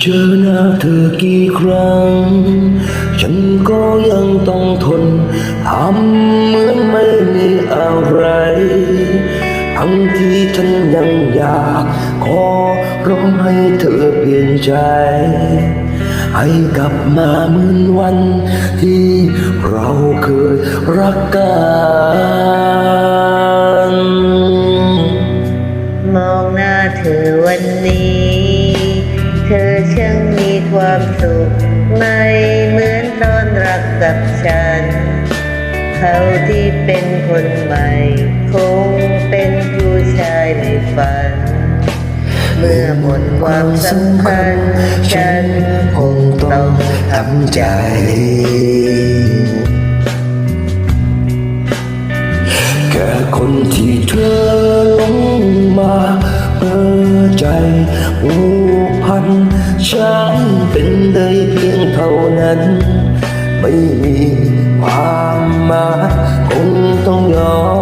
เจอหนาเธอกี่ครั้ง ฉันก็ยังต้องทนทำเหมือนไม่มีอะไรทั้งที่ฉันยังอยากขอร้องให้เธอเปลี่ยนใจ ให้กลับมาเหมือนวันที่เราเคยรักกัน วันนี้ เธอช่างมีความสุข ไม่เหมือนตอนรักกับฉัน เขาที่เป็นคนใหม่ คงเป็นผู้ชายในฝัน เมื่อหมดความสำคัญ ฉันคงต้องทำใจแค่คนที่เธอลงมา ใจผูกพันฉันเป็นได้เพียงเท่านั้น ไม่มีความหมายคงต้องยอม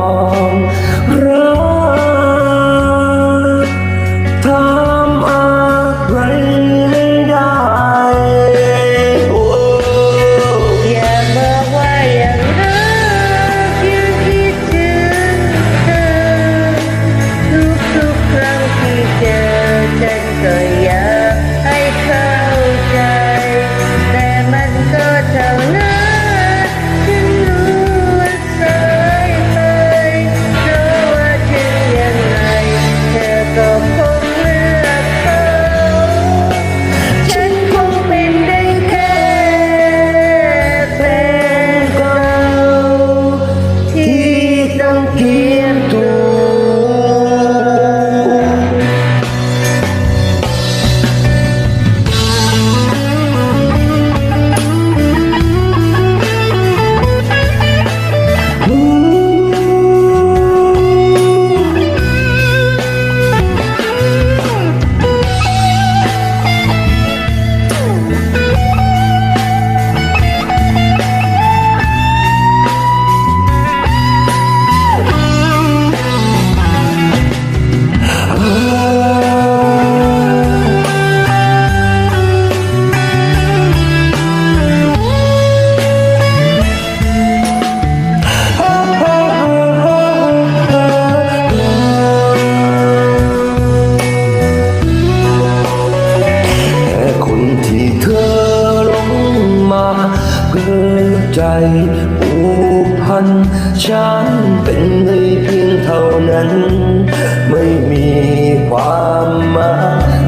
ใจผูกพันฉันเป็นได้เพียงเท่านั้น ไม่มีความหมาย